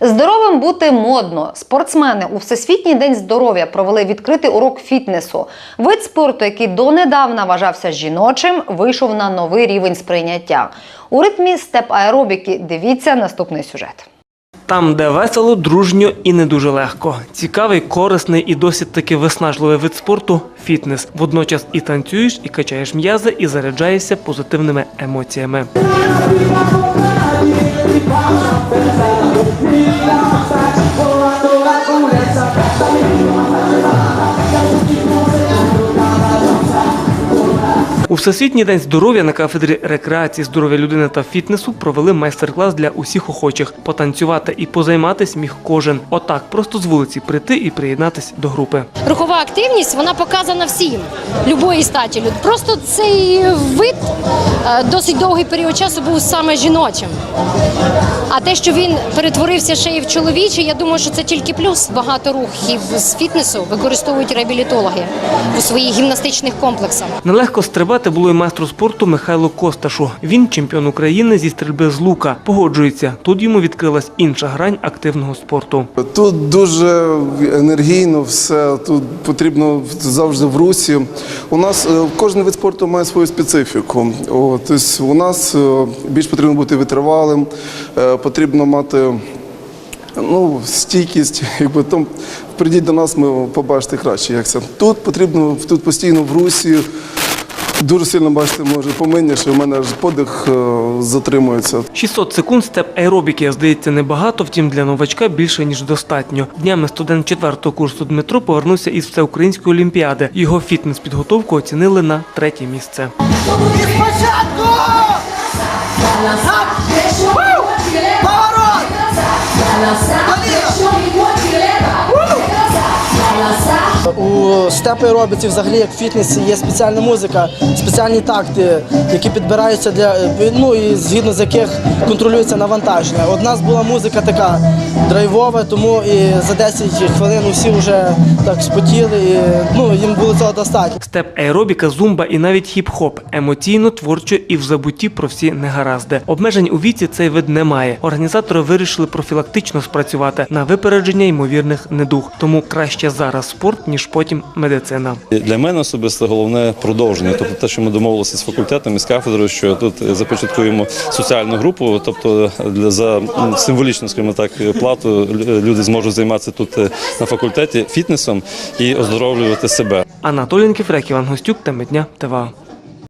Здоровим бути модно. Спортсмени у Всесвітній день здоров'я провели відкритий урок фітнесу. Вид спорту, який донедавна вважався жіночим, вийшов на новий рівень сприйняття. У ритмі степ аеробіки дивіться наступний сюжет. Там, де весело, дружньо і не дуже легко. Цікавий, корисний і досить таки виснажливий вид спорту фітнес. Водночас і танцюєш, і качаєш м'язи, і заряджаєшся позитивними емоціями. У Всесвітній день здоров'я на кафедрі рекреації здоров'я людини та фітнесу провели майстер-клас для усіх охочих. Потанцювати і позайматись міг кожен. Отак, просто з вулиці прийти і приєднатись до групи. Рухова активність вона показана всім, любої статі. Просто цей вид е, досить довгий період часу був саме жіночим. А те, що він перетворився ще й в чоловічий, я думаю, що це тільки плюс. Багато рухів з фітнесу використовують реабілітологи у своїх гімнастичних комплексах. Нелегко стрибати було й майстру спорту Михайлу Косташу. Він чемпіон України зі стрільби з лука. Погоджується, тут йому відкрилась інша грань активного спорту. Тут дуже енергійно все, тут потрібно завжди в русі. У нас е, кожен вид спорту має свою специфіку. Тобто у нас е, більш потрібно бути витривалим, е, потрібно мати ну, стійкість. Якби там прийдіть до нас, ми побачите краще, як це. Тут потрібно тут постійно в русі. Дуже сильно бачите, може поминня, що в мене ж подих е, затримується. 600 секунд степ аеробіки, здається, небагато, втім для новачка більше ніж достатньо. Днями студент четвертого курсу Дмитро повернувся із всеукраїнської олімпіади. Його фітнес-підготовку оцінили на третє місце. Спочатку! У степ аеробіці, взагалі, як в фітнесі, є спеціальна музика, спеціальні такти, які підбираються для ну і згідно з яких контролюється навантаження. От у нас була музика така драйвова, тому і за 10 хвилин усі вже так спотіли, і ну їм було цього достатньо. Степ аеробіка, зумба і навіть хіп-хоп емоційно, творчо і в забутті про всі негаразди. Обмежень у віці цей вид не має. Організатори вирішили профілактично спрацювати на випередження ймовірних недуг. Тому краще зараз спорт ніж потім медицина. Для мене особисто головне продовження. Тобто те, що ми домовилися з факультетом і з кафедрою, що тут започаткуємо соціальну групу, тобто для за символічну, скажімо так, плату люди зможуть займатися тут е, на факультеті фітнесом і оздоровлювати себе. Анатолій Кіфрек, Іван Гостюк, та дня ТВА.